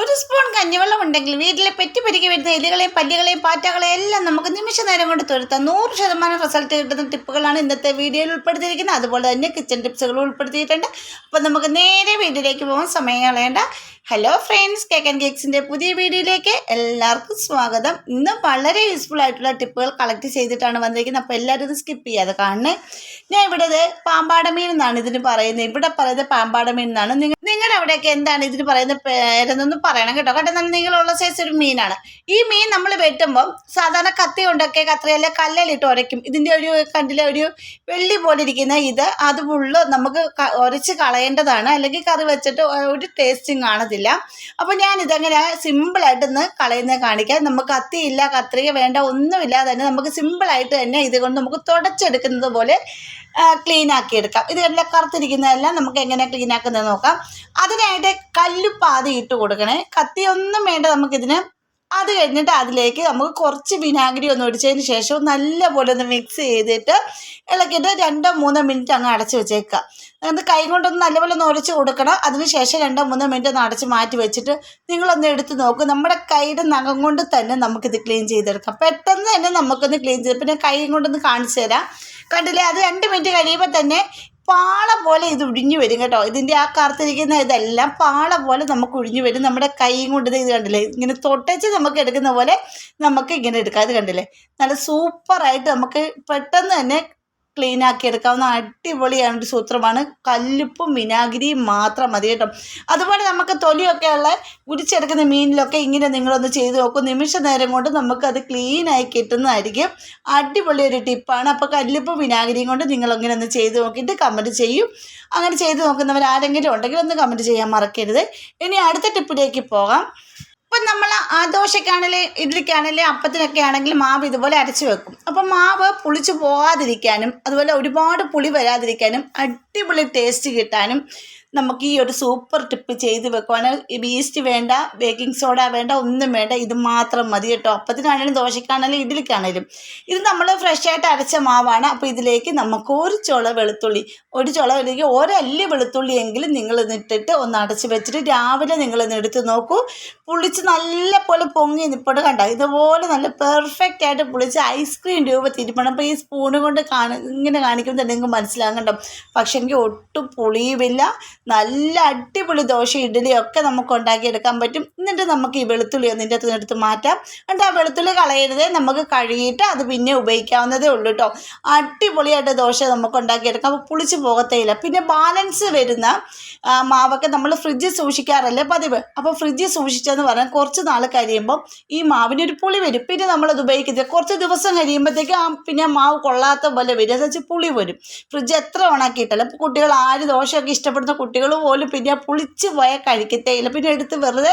ഒരു സ്പൂൺ കഞ്ഞിവെള്ളം ഉണ്ടെങ്കിൽ വീട്ടിലെ പെറ്റി പെരുകി വരുന്ന എലികളെയും പല്ലികളെയും പാറ്റകളെയും എല്ലാം നമുക്ക് നിമിഷ നേരം കൊണ്ട് തുരത്താം നൂറ് ശതമാനം റിസൾട്ട് കിട്ടുന്ന ടിപ്പുകളാണ് ഇന്നത്തെ വീഡിയോയിൽ ഉൾപ്പെടുത്തിയിരിക്കുന്നത്. അതുപോലെ തന്നെ കിച്ചൺ ടിപ്സുകൾ ഉൾപ്പെടുത്തിയിട്ടുണ്ട്. അപ്പോൾ നമുക്ക് നേരെ വീട്ടിലേക്ക് പോകാൻ സമയം കളയേണ്ട ഹലോ ഫ്രണ്ട്സ് കേക്ക് ആൻഡ് കേക്സിന്റെ പുതിയ വീഡിയോയിലേക്ക് എല്ലാവർക്കും സ്വാഗതം. ഇന്ന് വളരെ യൂസ്ഫുൾ ആയിട്ടുള്ള ടിപ്പുകൾ കളക്ട് ചെയ്തിട്ടാണ് വന്നിരിക്കുന്നത്. അപ്പോൾ എല്ലാവരും ഇത് സ്കിപ്പ് ചെയ്യാതെ കാണണേ. ഞാൻ ഇവിടെ പാമ്പാട പാമ്പാടമീൻ എന്നാണ് ഇതിന് പറയുന്നത്. ഇവിടെ പറയുന്നത് പാമ്പാടമീൻ എന്നാണ്. നിങ്ങൾ നിങ്ങളുടെ അവിടെയൊക്കെ എന്താണ് ഇതിന് പറയുന്ന പേരെന്നൊന്നും പറയണം കേട്ടോ. കേട്ടോ നല്ല നീളമുള്ള സൈസ് ഒരു മീനാണ്. ഈ മീൻ നമ്മൾ വെട്ടുമ്പോൾ സാധാരണ കത്തി കൊണ്ടൊക്കെ കത്രയല്ല കല്ലിലിട്ട് ഉരയ്ക്കും ഇതിന്റെ ഒരു കണ്ടിലെ ഒരു വെള്ളി പോലെ ഇരിക്കുന്ന ഇത്. അത് ഫുള്ള് നമുക്ക് ഉരച്ച് കളയേണ്ടതാണ്. അല്ലെങ്കിൽ കറി വെച്ചിട്ട് ഒരു ടേസ്റ്റും കാണത്തില്ല അപ്പോൾ ഞാൻ ഇതെങ്ങനെ സിമ്പിളായിട്ട് ഒന്ന് കളയുന്നത് കാണിക്കാം. നമുക്ക് കത്തിയില്ല കത്രിക വേണ്ട ഒന്നുമില്ലാതെ തന്നെ നമുക്ക് സിമ്പിളായിട്ട് തന്നെ ഇതുകൊണ്ട് നമുക്ക് തുടച്ചെടുക്കുന്നത് പോലെ ക്ലീൻ ആക്കി എടുക്കാം ഇത് എല്ലാം കറുത്തിരിക്കുന്നതെല്ലാം നമുക്ക് എങ്ങനെ ക്ലീൻ ആക്കുന്നത് നോക്കാം. അതിനായിട്ട് കല്ലുപ്പാതി ഇട്ട് കൊടുക്കണേ. കത്തിയൊന്നും വേണ്ട നമുക്കിതിന് അത് കഴിഞ്ഞിട്ട് അതിലേക്ക് നമുക്ക് കുറച്ച് വിനാഗിരി ഒന്ന് ഒഴിച്ചതിന് ശേഷം നല്ലപോലെ ഒന്ന് മിക്സ് ചെയ്തിട്ട് ഇളക്കിയിട്ട് രണ്ടോ മൂന്നോ മിനിറ്റ് അങ്ങ് അടച്ച് വെച്ചേക്കുക. അത് കൈ കൊണ്ടൊന്ന് നല്ലപോലെ ഒന്ന് ഉരച്ച് കൊടുക്കണം. അതിനുശേഷം രണ്ടോ മൂന്നോ മിനിറ്റ് ഒന്ന് അടച്ച് മാറ്റി വെച്ചിട്ട് നിങ്ങളൊന്ന് എടുത്ത് നോക്കും. നമ്മുടെ കൈയുടെ നഖം കൊണ്ട് തന്നെ നമുക്കിത് ക്ലീൻ ചെയ്തെടുക്കാം. പെട്ടെന്ന് തന്നെ നമുക്കൊന്ന് ക്ലീൻ ചെയ്ത് പിന്നെ കൈ കൊണ്ടൊന്ന് കാണിച്ചു തരാം. കണ്ടില്ലേ? അത് രണ്ട് മിനിറ്റ് കഴിയുമ്പോൾ തന്നെ പാള പോലെ ഇത് ഒഴിഞ്ഞു വരും കേട്ടോ. ഇതിന്റെ ആ കറുത്തിരിക്കുന്ന ഇതെല്ലാം പാള പോലെ നമുക്ക് ഒഴിഞ്ഞു വരും. നമ്മുടെ കൈയും കൊണ്ട് ഇത് കണ്ടില്ലേ? ഇങ്ങനെ തൊട്ടച്ച് നമുക്ക് എടുക്കുന്ന പോലെ നമുക്ക് ഇങ്ങനെ എടുക്കാം. ഇത് കണ്ടില്ലേ? നല്ല സൂപ്പറായിട്ട് നമുക്ക് പെട്ടെന്ന് തന്നെ ക്ലീൻ ആക്കി എടുക്കാവുന്ന അടിപൊളിയാണ് ഒരു സൂത്രമാണ്. കല്ലുപ്പും വിനാഗിരിയും മാത്രം മതി കേട്ടോ. അതുപോലെ നമുക്ക് തൊലിയൊക്കെ ഉള്ള ഉരിച്ചെടുക്കുന്ന മീനിലൊക്കെ ഇങ്ങനെ നിങ്ങളൊന്ന് ചെയ്ത് നോക്കും. നിമിഷ നേരം കൊണ്ട് നമുക്കത് ക്ലീനായി കിട്ടുന്നതായിരിക്കും. അടിപൊളി ഒരു ടിപ്പാണ് അപ്പോൾ കല്ലുപ്പും വിനാഗിരിയും കൊണ്ട് നിങ്ങളിങ്ങനെ ഒന്ന് ചെയ്ത് നോക്കിയിട്ട് കമന്റ് ചെയ്യും. അങ്ങനെ ചെയ്ത് നോക്കുന്നവർ ആരെങ്കിലും ഉണ്ടെങ്കിൽ ഒന്ന് കമന്റ് ചെയ്യാൻ മറക്കരുത്. ഇനി അടുത്ത ടിപ്പിലേക്ക് പോകാം. ഇപ്പം നമ്മൾ ആ ദോശയ്ക്കാണെങ്കിലും ഇഡ്ഡലിക്കാണെങ്കിലും അപ്പത്തിനൊക്കെ ആണെങ്കിൽ മാവ് ഇതുപോലെ അരച്ച് വെക്കും. അപ്പം മാവ് പുളിച്ച് പോകാതിരിക്കാനും അതുപോലെ ഒരുപാട് പുളി വരാതിരിക്കാനും അടിപൊളി ടേസ്റ്റ് കിട്ടാനും നമുക്ക് ഈ ഒരു സൂപ്പർ ടിപ്പ് ചെയ്ത് ഈ ഈസ്റ്റ് വേണ്ട ബേക്കിംഗ് സോഡ വേണ്ട ഒന്നും വേണ്ട. ഇത് മാത്രം മതി കേട്ടോ. അപ്പത്തിനാണെങ്കിലും ദോശക്കാണേലും ഇഡ്ഡലിക്കാണെങ്കിലും ഇത് നമ്മൾ ഫ്രഷ് ആയിട്ട് അരച്ച മാവാണ്. അപ്പോൾ ഇതിലേക്ക് നമുക്ക് ഒരു ചുള വെളുത്തുള്ളി ഒരു ചുള അല്ലെങ്കിൽ ഒരല്ലി വെളുത്തുള്ളി എങ്കിലും നിങ്ങൾ ഇട്ടിട്ട് ഒന്ന് അടച്ച് വെച്ചിട്ട് രാവിലെ നിങ്ങൾ എടുത്ത് നോക്കൂ. പുളിച്ച് നല്ല പോലെ പൊങ്ങി നിൽപ്പോട്ട് കണ്ട? ഇതുപോലെ നല്ല പെർഫെക്റ്റ് ആയിട്ട് പുളിച്ച് ഐസ്ക്രീം രൂപത്തിൽ അപ്പോൾ ഈ സ്പൂണ് കൊണ്ട് കാണ ഇങ്ങനെ കാണിക്കുമ്പോൾ തന്നെ നിങ്ങൾക്ക് മനസ്സിലാകും കേട്ടോ പക്ഷേ എങ്കിൽ ഒട്ടും പുളിയുമില്ല. നല്ല അടിപൊളി ദോശ ഇഡ്ഡലിയൊക്കെ നമുക്ക് ഉണ്ടാക്കിയെടുക്കാൻ പറ്റും. എന്നിട്ട് നമുക്ക് ഈ വെളുത്തുള്ളി ഒന്നിന്റെ അതിനടുത്ത് മാറ്റാം. എന്നിട്ട് ആ വെളുത്തുള്ളി കളയരുത്. നമുക്ക് കഴുകിയിട്ട് അത് പിന്നെ ഉപയോഗിക്കാവുന്നതേ ഉള്ളൂ കേട്ടോ അടിപൊളിയായിട്ട് ദോശ നമുക്ക് ഉണ്ടാക്കിയെടുക്കാം. അപ്പോൾ പുളിച്ച് പോകത്തേയില്ല. പിന്നെ ബാലൻസ് വരുന്ന മാവൊക്കെ നമ്മൾ ഫ്രിഡ്ജിൽ സൂക്ഷിക്കാറല്ലേ പതിവ്. അപ്പോൾ ഫ്രിഡ്ജിൽ സൂക്ഷിച്ചതെന്ന് പറഞ്ഞാൽ കുറച്ച് നാൾ കഴിയുമ്പോൾ ഈ മാവിന് ഒരു പുളി വരും. പിന്നെ നമ്മളത് ഉപയോഗിക്കുന്നത് കുറച്ച് ദിവസം കഴിയുമ്പോഴത്തേക്ക് ആ പിന്നെ മാവ് കൊള്ളാത്ത പോലെ വരും. എന്ന് വെച്ചാൽ പുളി വരും. ഫ്രിഡ്ജ് എത്ര ഓണാക്കിയിട്ടല്ല ഇപ്പോൾ കുട്ടികൾ ആര് ദോശയൊക്കെ ഇഷ്ടപ്പെടുന്ന കുട്ടികൾ പോലും പിന്നെ പുളിച്ച് പോയാൽ കഴിക്കത്തേയില്ല. പിന്നെ എടുത്ത് വെറുതെ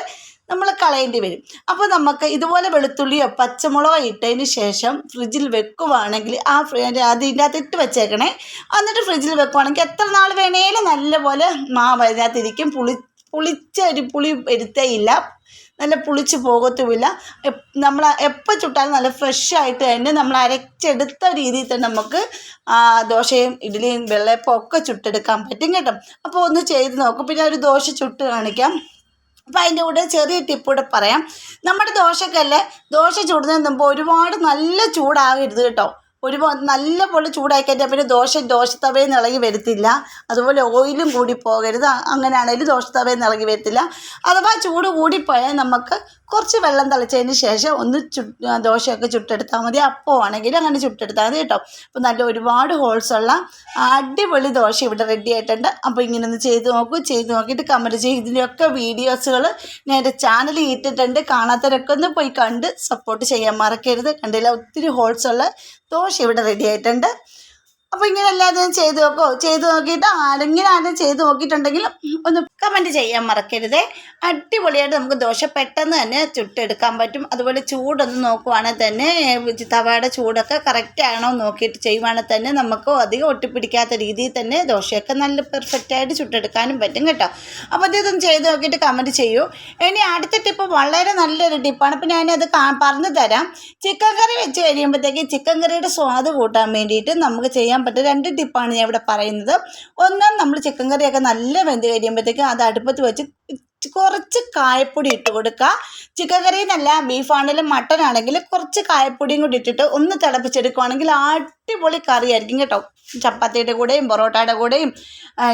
നമ്മൾ കളയേണ്ടി വരും. അപ്പോൾ നമുക്ക് ഇതുപോലെ വെളുത്തുള്ളിയോ പച്ചമുളകോ ഇട്ടതിന് ശേഷം ഫ്രിഡ്ജിൽ വെക്കുവാണെങ്കിൽ ആ അതിന്റെ അകത്ത് ഇട്ട് വെച്ചേക്കണേ. എന്നിട്ട് ഫ്രിഡ്ജിൽ വെക്കുവാണെങ്കിൽ എത്ര നാൾ വേണേലും നല്ലപോലെ മാവ് അതിനകത്തിരിക്കും പുളി പുളിച്ച ഒരു പുളി വരുത്തേയില്ല നല്ല പുളിച്ച് പോകത്തുമില്ല. നമ്മൾ എപ്പോൾ ചുട്ടാലും നല്ല ഫ്രഷ് ആയിട്ട് തന്നെ നമ്മൾ അരച്ചെടുത്ത രീതിയിൽ തന്നെ നമുക്ക് ദോശയും ഇഡ്ഡലിയും വെള്ളയപ്പം ഒക്കെ ചുട്ടെടുക്കാൻ പറ്റും കേട്ടോ. അപ്പോൾ ഒന്ന് ചെയ്ത് നോക്കും. പിന്നെ ഒരു ദോശ ചുട്ട് കാണിക്കാം. അപ്പോൾ അതിന്റെ കൂടെ ചെറിയ ടിപ്പ് കൂടെ പറയാം. നമ്മുടെ ദോശക്കല്ലേ ദോശ ചുടുന്നതിന് മുമ്പ് ഒരുപാട് നല്ല ചൂടാകരുത് കേട്ടോ. ഒരുപാട് നല്ല പോലെ ചൂടാക്കി കഴിഞ്ഞാൽ പിന്നെ ദോശ ദോശത്തവയിൽ നിന്ന് ഇളകി വരത്തില്ല. അതുപോലെ ഓയിലും കൂടി പോകരുത്. അങ്ങനെയാണെങ്കിൽ ദോശത്തവയിൽ നിന്ന് ഇളകി വരത്തില്ല. അഥവാ ചൂട് കൂടിപ്പോയാൽ നമുക്ക് കുറച്ച് വെള്ളം തിളച്ചതിന് ശേഷം ഒന്ന് ചു ദോശയൊക്കെ ചുട്ടെടുത്താൽ മതി. അപ്പോൾ ആണെങ്കിൽ അങ്ങനെ ചുട്ടെടുത്താൽ മതി കേട്ടോ. അപ്പോൾ നല്ല ഒരുപാട് ഹോൾസ് ഉള്ള അടിപൊളി ദോശ ഇവിടെ റെഡി ആയിട്ടുണ്ട്. അപ്പോൾ ഇങ്ങനെ ഒന്ന് ചെയ്ത് നോക്കൂ. ചെയ്ത് നോക്കിയിട്ട് കമന്റ് ചെയ്യും. ഇതിന്റെയൊക്കെ വീഡിയോസുകൾ ഞാൻ എന്റെ ചാനലിൽ ഇട്ടിട്ടുണ്ട്. കാണാത്തവരൊക്കെ ഒന്ന് പോയി കണ്ട് സപ്പോർട്ട് ചെയ്യാൻ മറക്കരുത്. കണ്ടില്ല? ഒത്തിരി ഹോൾസ് ഉള്ള ഇവിടെ റെഡി ആയിട്ടുണ്ട്. അപ്പോൾ ഇങ്ങനെ എല്ലാവരും ചെയ്ത് നോക്കോ? ചെയ്ത് നോക്കിയിട്ട് ആരെങ്കിലും ആരും ചെയ്ത് നോക്കിയിട്ടുണ്ടെങ്കിൽ ഒന്ന് കമന്റ് ചെയ്യാൻ മറക്കരുതേ. അടിപൊളിയായിട്ട് നമുക്ക് ദോശ പെട്ടെന്ന് തന്നെ ചുട്ടെടുക്കാൻ പറ്റും. അതുപോലെ ചൂടൊന്ന് നോക്കുവാണെങ്കിൽ തന്നെ തവയുടെ ചൂടൊക്കെ കറക്റ്റ് ആണോ നോക്കിയിട്ട് ചെയ്യുവാണെങ്കിൽ തന്നെ നമുക്ക് അധികം ഒട്ടിപ്പിടിക്കാത്ത രീതിയിൽ തന്നെ ദോശയൊക്കെ നല്ല പെർഫെക്റ്റ് ആയിട്ട് ചുട്ടെടുക്കാനും പറ്റും കേട്ടോ. അപ്പോൾ ഇതൊന്ന് ചെയ്ത് നോക്കിയിട്ട് കമന്റ് ചെയ്യൂ. ഇനി അടുത്ത ടിപ്പ് വളരെ നല്ലൊരു ടിപ്പാണ് അപ്പോൾ ഞാനത് പറഞ്ഞു തരാം ചിക്കൻ കറി വെച്ച് കഴിയുമ്പോഴത്തേക്ക് ചിക്കൻ കറിയുടെ സ്വാദ് കൂട്ടാൻ വേണ്ടിയിട്ട് നമുക്ക് ചെയ്യാൻ പറ്റും. രണ്ട് ടിപ്പാണ് ഞാൻ ഇവിടെ പറയുന്നത്. ഒന്ന് നമ്മൾ ചിക്കൻ കറിയൊക്കെ നല്ല വെന്ത് കഴിയുമ്പോഴത്തേക്ക് അത് അടുപ്പത്ത് വെച്ച് കുറച്ച് കായപ്പൊടി ഇട്ട് കൊടുക്കുക. ചിക്കൻ കറി എന്നല്ല ബീഫാണെങ്കിലും മട്ടൺ ആണെങ്കിലും കുറച്ച് കായപ്പൊടിയും കൂടി ഇട്ടിട്ട് ഒന്ന് തിളപ്പിച്ചെടുക്കുകയാണെങ്കിൽ അടിപൊളി കറിയായിരിക്കും കേട്ടോ. ചപ്പാത്തിയുടെ കൂടെയും പൊറോട്ടയുടെ കൂടെയും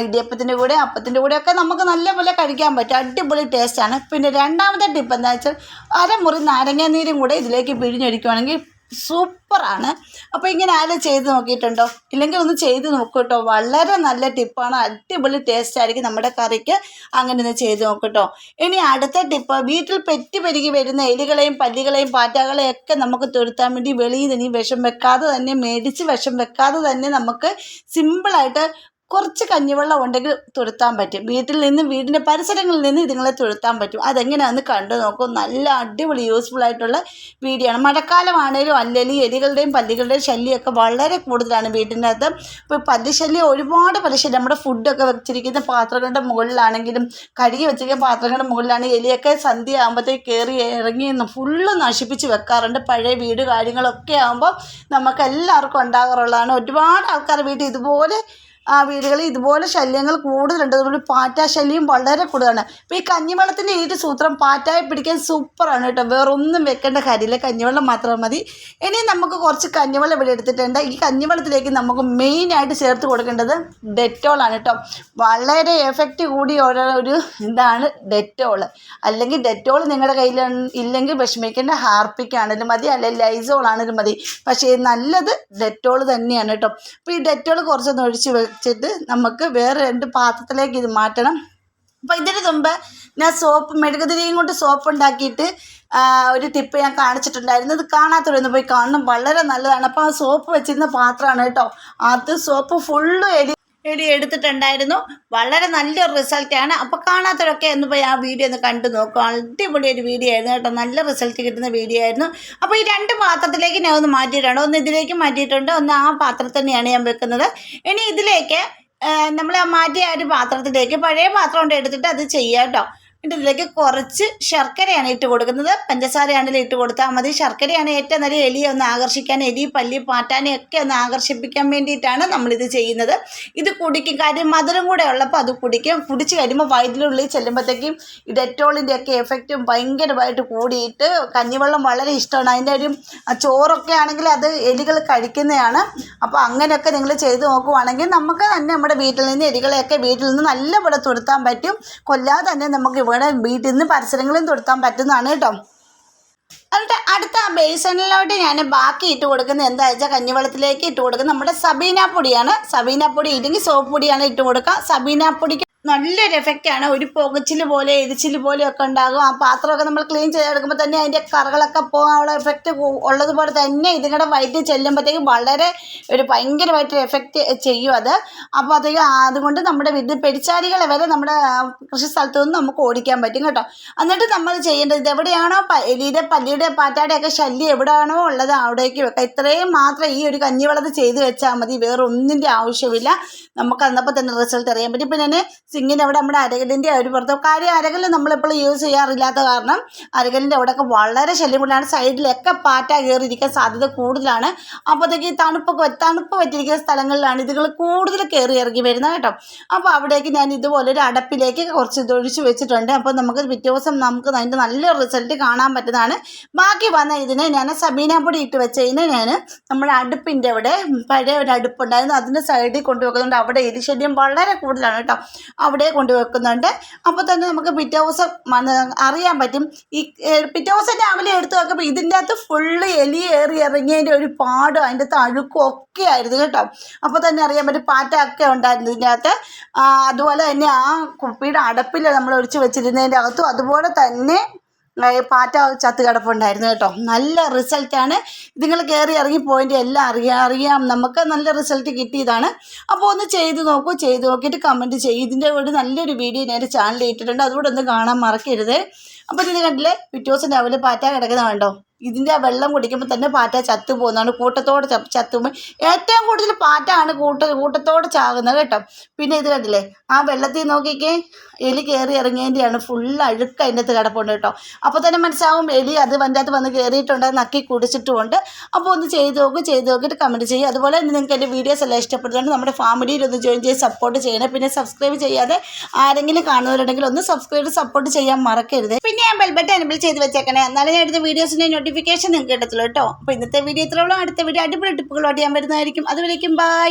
ഇടിയപ്പത്തിന്റെ കൂടെ അപ്പത്തിന്റെ കൂടെ ഒക്കെ നമുക്ക് നല്ലപോലെ കഴിക്കാൻ പറ്റും. അടിപൊളി ടേസ്റ്റാണ് പിന്നെ രണ്ടാമത്തെ ടിപ്പ് എന്താ വെച്ചാൽ അരമുറി നാരങ്ങ നീരും കൂടെ ഇതിലേക്ക് പിഴിഞ്ഞൊഴിക്കുകയാണെങ്കിൽ സൂപ്പറാണ്. അപ്പോൾ ഇങ്ങനെ ആരും ചെയ്ത് നോക്കിയിട്ടുണ്ടോ? ഇല്ലെങ്കിൽ ഒന്ന് ചെയ്ത് നോക്കൂ കേട്ടോ വളരെ നല്ല ടിപ്പാണ്. അടിപൊളി ടേസ്റ്റ് ആയിരിക്കും നമ്മുടെ കറിക്ക് അങ്ങനെ ഒന്ന് ചെയ്ത് നോക്കൂട്ടോ. ഇനി അടുത്ത ടിപ്പ് വീട്ടിൽ പെറ്റി പെരുകി വരുന്ന എലികളെയും പല്ലികളെയും പാറ്റകളെയും ഒക്കെ നമുക്ക് തുരുത്താൻ വേണ്ടി വെളിയിൽ നിന്ന് വിഷം വെക്കാതെ തന്നെ മേടിച്ച് വിഷം വെക്കാതെ തന്നെ നമുക്ക് സിമ്പിളായിട്ട് കുറച്ച് കഞ്ഞിവെള്ളം ഉണ്ടെങ്കിൽ തുരുത്താൻ പറ്റും. വീട്ടിൽ നിന്ന് വീടിന്റെ പരിസരങ്ങളിൽ നിന്ന് ഇതുങ്ങളെ തുരുത്താൻ പറ്റും. അതെങ്ങനെയാണെന്ന് കണ്ടു നോക്കും. നല്ല അടിപൊളി യൂസ്ഫുൾ ആയിട്ടുള്ള വീഡിയോ ആണ്. മഴക്കാലമാണേലും അല്ലെങ്കിൽ എലികളുടെയും പല്ലികളുടെയും ശല്യമൊക്കെ വളരെ കൂടുതലാണ് വീടിനകത്ത് ഇപ്പോൾ പല്ലിശല്യം ഒരുപാട് പലിശല്യം നമ്മുടെ ഫുഡൊക്കെ വെച്ചിരിക്കുന്ന പാത്രങ്ങളുടെ മുകളിലാണെങ്കിലും കഴുകി വെച്ചിരിക്കുന്ന പാത്രങ്ങളുടെ മുകളിലാണ് എലിയൊക്കെ സന്ധ്യ ആകുമ്പോഴത്തേക്ക് കയറി ഇറങ്ങി ഫുള്ള് നശിപ്പിച്ച് വെക്കാറുണ്ട്. പഴയ വീട് കാര്യങ്ങളൊക്കെ ആകുമ്പോൾ നമുക്ക് എല്ലാവർക്കും ഉണ്ടാകാറുള്ളതാണ്. ഒരുപാട് ആൾക്കാർ വീട്ടിൽ ഇതുപോലെ വീടുകളിൽ ഇതുപോലെ ശല്യങ്ങൾ കൂടുതലുണ്ട്. അതുപോലെ പാറ്റ ശല്യം വളരെ കൂടുതലാണ്. അപ്പോൾ ഈ കഞ്ഞിവെള്ളത്തിന്റെ ഒരു സൂത്രം പാറ്റായെ പിടിക്കാൻ സൂപ്പറാണ് കേട്ടോ. വേറൊന്നും വെക്കേണ്ട കാര്യമില്ല. കഞ്ഞിവെള്ളം മാത്രം മതി. ഇനി നമുക്ക് കുറച്ച് കഞ്ഞിവെള്ളം ഇവിടെ എടുത്തിട്ടുണ്ട്. ഈ കഞ്ഞിവെള്ളത്തിലേക്ക് നമുക്ക് മെയിനായിട്ട് ചേർത്ത് കൊടുക്കേണ്ടത് ഡെറ്റോളാണ് കേട്ടോ. വളരെ എഫക്റ്റ് ഓരോ ഒരു ഇതാണ് ഡെറ്റോൾ. അല്ലെങ്കിൽ ഡെറ്റോൾ നിങ്ങളുടെ കയ്യിൽ ഇല്ലെങ്കിൽ വിഷമിക്കേണ്ട ഹാർപ്പിക്കാണെങ്കിലും മതി. അല്ലെങ്കിൽ ലൈസോൾ ആണെങ്കിലും മതി. പക്ഷേ നല്ലത് ഡെറ്റോൾ തന്നെയാണ് കേട്ടോ. അപ്പോൾ ഈ ഡെറ്റോൾ കുറച്ചൊന്ന് ഒഴിച്ച് വെച്ചിട്ട് നമുക്ക് വേറെ രണ്ട് പാത്രത്തിലേക്ക് ഇത് മാറ്റണം. അപ്പോൾ ഇതിന് മുമ്പ് ഞാൻ സോപ്പ് മെഴുകുതിരിയും കൊണ്ട് സോപ്പ് ഉണ്ടാക്കിയിട്ട് ഒരു ടിപ്പ് ഞാൻ കാണിച്ചിട്ടുണ്ടായിരുന്നു. ഇത് കാണാത്തവരൊന്ന് പോയി കാണണം. വളരെ നല്ലതാണ്. അപ്പോൾ ആ സോപ്പ് വെച്ചിരുന്ന പാത്രമാണ് കേട്ടോ. അത് സോപ്പ് ഫുള്ള് എലി എലി എടുത്തിട്ടുണ്ടായിരുന്നു. വളരെ നല്ലൊരു റിസൾട്ടാണ് അപ്പോൾ കാണാത്തവരൊക്കെ ഒന്ന് പോയി ആ വീഡിയോ ഒന്ന് കണ്ടു നോക്കും. അടിപൊളി ഒരു വീഡിയോ ആയിരുന്നു കേട്ടോ. നല്ല റിസൾട്ട് കിട്ടുന്ന വീഡിയോ ആയിരുന്നു. അപ്പോൾ ഈ രണ്ട് പാത്രത്തിലേക്ക് ഞാൻ ഒന്ന് മാറ്റിയിട്ടുണ്ട്. ഒന്ന് ഇതിലേക്ക് മാറ്റിയിട്ടുണ്ട്. ഒന്ന് ആ പാത്രത്തിൽ തന്നെയാണ് ഞാൻ വെക്കുന്നത്. ഇനി ഇതിലേക്ക് നമ്മൾ മാറ്റിയ ഒരു പാത്രത്തിലേക്ക് പഴയ പാത്രം കൊണ്ട് എടുത്തിട്ട് അത് ചെയ്യാം കേട്ടോ. എന്നിട്ട് ഇതിലേക്ക് കുറച്ച് ശർക്കരയാണ് ഇട്ട് കൊടുക്കുന്നത്. പഞ്ചസാരയാണെങ്കിലും ഇട്ട് കൊടുത്താൽ മതി. ശർക്കരയാണ് ഏറ്റവും നല്ല എലിയെ ഒന്ന് ആകർഷിക്കാൻ എലി പല്ലി പാറ്റാനെ ഒക്കെ ഒന്ന് ആകർഷിപ്പിക്കാൻ വേണ്ടിയിട്ടാണ് നമ്മളിത് ചെയ്യുന്നത്. ഇത് കുടിക്കും. കാര്യം മധുരം കൂടെ ഉള്ളപ്പോൾ അത് കുടിക്കും. കുടിച്ച് കഴിയുമ്പോൾ വയറ്റിലുള്ളിൽ ചെല്ലുമ്പോഴത്തേക്കും ഈ ഡെറ്റോളിന്റെ ഒക്കെ എഫക്റ്റും ഭയങ്കരമായിട്ട് കൂടിയിട്ട് കഞ്ഞിവെള്ളം വളരെ ഇഷ്ടമാണ്. അതിന്റെ ഒരു ചോറൊക്കെ ആണെങ്കിൽ അത് എലികൾ കഴിക്കുന്നതാണ്. അപ്പോൾ അങ്ങനെയൊക്കെ നിങ്ങൾ ചെയ്ത് നോക്കുവാണെങ്കിൽ നമുക്ക് തന്നെ നമ്മുടെ വീട്ടിൽ നിന്ന് എലികളെയൊക്കെ വീട്ടിൽ നിന്ന് നല്ലപോലെ തുരുത്താൻ പറ്റും. കൊല്ലാതെ തന്നെ നമുക്ക് ഇവിടെ വീട്ടിൽ നിന്ന് പരിസരങ്ങളും തുടുത്താൻ പറ്റുന്നതാണ് കേട്ടോ. എന്നിട്ട് അടുത്ത ആ ബേസണിലോട്ട് ഞാൻ ബാക്കി ഇട്ട് കൊടുക്കുന്നത് എന്താ വെച്ചാൽ കഞ്ഞിവെള്ളത്തിലേക്ക് ഇട്ട് കൊടുക്കുന്നത് നമ്മുടെ സബീന പൊടിയാണ്. സബീന പൊടി ഇല്ലെങ്കിൽ സോപ്പ് പൊടിയാണ് ഇട്ട് കൊടുക്കുക. സബീന പൊടിക്ക് നല്ലൊരു എഫക്റ്റാണ് ഒരു പുകച്ചിൽ പോലെ എരിച്ചിൽ പോലെയൊക്കെ ഉണ്ടാകും. ആ പാത്രമൊക്കെ നമ്മൾ ക്ലീൻ ചെയ്തെടുക്കുമ്പോൾ തന്നെ അതിന്റെ കറകളൊക്കെ പോകാനുള്ള എഫക്റ്റ് ഉള്ളതുപോലെ തന്നെ ഇതിങ്ങളുടെ വയറ്റിൽ ചെല്ലുമ്പോഴത്തേക്കും വളരെ ഒരു ഭയങ്കരമായിട്ട് എഫക്റ്റ് ചെയ്യും അത്. അപ്പോൾ അത് അതുകൊണ്ട് നമ്മുടെ വീട്ടിൽ പെരിച്ചാരികളെ വരെ നമ്മുടെ കൃഷി സ്ഥലത്തു നിന്ന് നമുക്ക് ഓടിക്കാൻ പറ്റും കേട്ടോ. എന്നിട്ട് നമ്മൾ ചെയ്യേണ്ടത് ഇതെവിടെയാണോ എലിയുടെ പല്ലിയുടെ പാറ്റാടെയൊക്കെ ശല്യം എവിടെയാണോ ഉള്ളത് അവിടേക്ക് വെക്കാം. ഇത്രയും മാത്രം ഈ ഒരു കഞ്ഞിവളത് ചെയ്ത് വെച്ചാൽ മതി. വേറെ ഒന്നിന്റെ ആവശ്യമില്ല. നമുക്ക് അന്നപ്പോൾ തന്നെ റിസൾട്ട് അറിയാൻ പറ്റും. ഞാൻ സിങ്ങിന്റെ അവിടെ നമ്മുടെ അരകലിന്റെ ഒരു പുറത്ത്. കാര്യം അരകൽ നമ്മളെപ്പോഴും യൂസ് ചെയ്യാറില്ലാത്ത കാരണം അരകലിന്റെ അവിടെയൊക്കെ വളരെ ശല്യം കൂടുതലാണ് സൈഡിലൊക്കെ പാറ്റ കയറിയിരിക്കാൻ സാധ്യത കൂടുതലാണ്. അപ്പോഴത്തേക്ക് തണുപ്പൊക്കെ തണുപ്പ് പറ്റിയിരിക്കുന്ന സ്ഥലങ്ങളിലാണ് ഇതുകൾ കൂടുതൽ കയറി ഇറങ്ങി വരുന്നത് കേട്ടോ. അപ്പോൾ അവിടേക്ക് ഞാൻ ഇതുപോലെ ഒരു അടപ്പിലേക്ക് കുറച്ച് ഇതൊഴിച്ച് വെച്ചിട്ടുണ്ട്. അപ്പോൾ നമുക്ക് പിറ്റേ ദിവസം നമുക്ക് അതിന്റെ നല്ല റിസൾട്ട് കാണാൻ പറ്റുന്നതാണ്. ബാക്കി വന്ന ഇതിനെ ഞാൻ സബീന പൊടി ഇട്ട് വെച്ചതിനെ ഞാൻ നമ്മുടെ അടുപ്പിന്റെ അവിടെ പഴയ ഒരു അടുപ്പുണ്ടായിരുന്നു. അതിന്റെ സൈഡിൽ കൊണ്ടുവെക്കുന്നുണ്ട്. അവിടെ എലിശല്യം വളരെ കൂടുതലാണ് കേട്ടോ. അവിടെ കൊണ്ടുവെക്കുന്നുണ്ട്. അപ്പോൾ തന്നെ നമുക്ക് പിറ്റേ ദിവസം അറിയാൻ പറ്റും. ഈ പിറ്റേ ദിവസം രാവിലെ എടുത്ത് നോക്കുമ്പോൾ ഇതിന്റെ അകത്ത് ഫുള്ള് എലി ഏറി ഇറങ്ങിയതിന്റെ ഒരു പാടും അതിന്റെ അകത്ത് അഴുക്കും ഒക്കെ ആയിരുന്നു കേട്ടോ. അപ്പോൾ തന്നെ അറിയാൻ പറ്റും പാറ്റൊക്കെ ഉണ്ടായിരുന്നു ഇതിന്റെ അകത്ത്. അതുപോലെ തന്നെ ആ കുപ്പിയുടെ അടപ്പിൽ നമ്മൾ ഒഴിച്ച് വെച്ചിരുന്നതിന്റെ അകത്തും അതുപോലെ തന്നെ പാറ്റ ചത്ത് കിടപ്പുണ്ടായിരുന്നു കേട്ടോ. നല്ല റിസൾട്ടാണ് നിങ്ങൾ കയറി ഇറങ്ങി പോയിന്റ് എല്ലാം അറിയാം അറിയാം. നമുക്ക് നല്ല റിസൾട്ട് കിട്ടിയതാണ്. അപ്പോൾ ഒന്ന് ചെയ്ത് നോക്കൂ ചെയ്ത് നോക്കിയിട്ട് കമന്റ് ചെയ്യും. ഇതിന്റെ കൂടെ നല്ലൊരു വീഡിയോ ഞാൻ ചാനലിൽ ഇട്ടിട്ടുണ്ട്. അതുകൂടെ ഒന്ന് കാണാൻ മറക്കരുത്. അപ്പോൾ ഇത് കണ്ടില്ലേ? പിറ്റേ ദിവസം രാവിലെ പാറ്റ കിടക്കുന്ന കണ്ടോ? ഇതിന്റെ ആ വെള്ളം കുടിക്കുമ്പോൾ തന്നെ പാറ്റ ചത്തു പോകുന്നതാണ്. കൂട്ടത്തോടെ ചത്തുമ്പോൾ ഏറ്റവും കൂടുതൽ പാറ്റാണ് കൂട്ട കൂട്ടത്തോടെ ചാകുന്നത് കേട്ടോ. പിന്നെ ഇത് കണ്ടില്ലേ? ആ വെള്ളത്തിൽ നോക്കിക്കേ എലി കയറി ഇറങ്ങിയതിന്റെയാണ് ഫുൾ അഴുക്ക് അതിന്റെ അകത്ത് കിടപ്പുണ്ട് കേട്ടോ. അപ്പോൾ തന്നെ മനസ്സിലാവും എലി അത് വന്റെ അകത്ത് വന്ന് കയറിയിട്ടുണ്ട് നക്കി കുടിച്ചിട്ടുമുണ്ട്. അപ്പോൾ ഒന്ന് ചെയ്ത് നോക്കും ചെയ്ത് നോക്കിയിട്ട് കമന്റ് ചെയ്യുക അതുപോലെ തന്നെ നിങ്ങൾക്ക് എന്റെ വീഡിയോസ് എല്ലാം ഇഷ്ടപ്പെടുന്നുണ്ട് നമ്മുടെ ഫാമിലിയിൽ ഒന്ന് ജോയിൻ ചെയ്ത് സപ്പോർട്ട് ചെയ്യണം. പിന്നെ സബ്സ്ക്രൈബ് ചെയ്യാതെ ആരെങ്കിലും കാണുന്നവരുണ്ടെങ്കിൽ ഒന്ന് സബ്സ്ക്രൈബ് സപ്പോർട്ട് ചെയ്യാൻ മറക്കരുത്. പിന്നെ ഞാൻ ബെൽബട്ട് എനബിൾ ചെയ്ത് വെച്ചേക്കണേ. എന്നാലും ഞാൻ എടുത്ത വീഡിയോസിന്റെ നോട്ടിഫിക്കേഷൻ നിങ്ങൾക്ക് കിട്ടത്തുള്ളൂ കേട്ടോ. അപ്പോൾ ഇന്നത്തെ വീഡിയോ ഇത്രയുള്ളൂ അടുത്ത വീഡിയോ അടിപൊളി ടിപ്പുകളോട് ഞാൻ വരുന്നതായിരിക്കും. അതുവരേക്കും ബൈ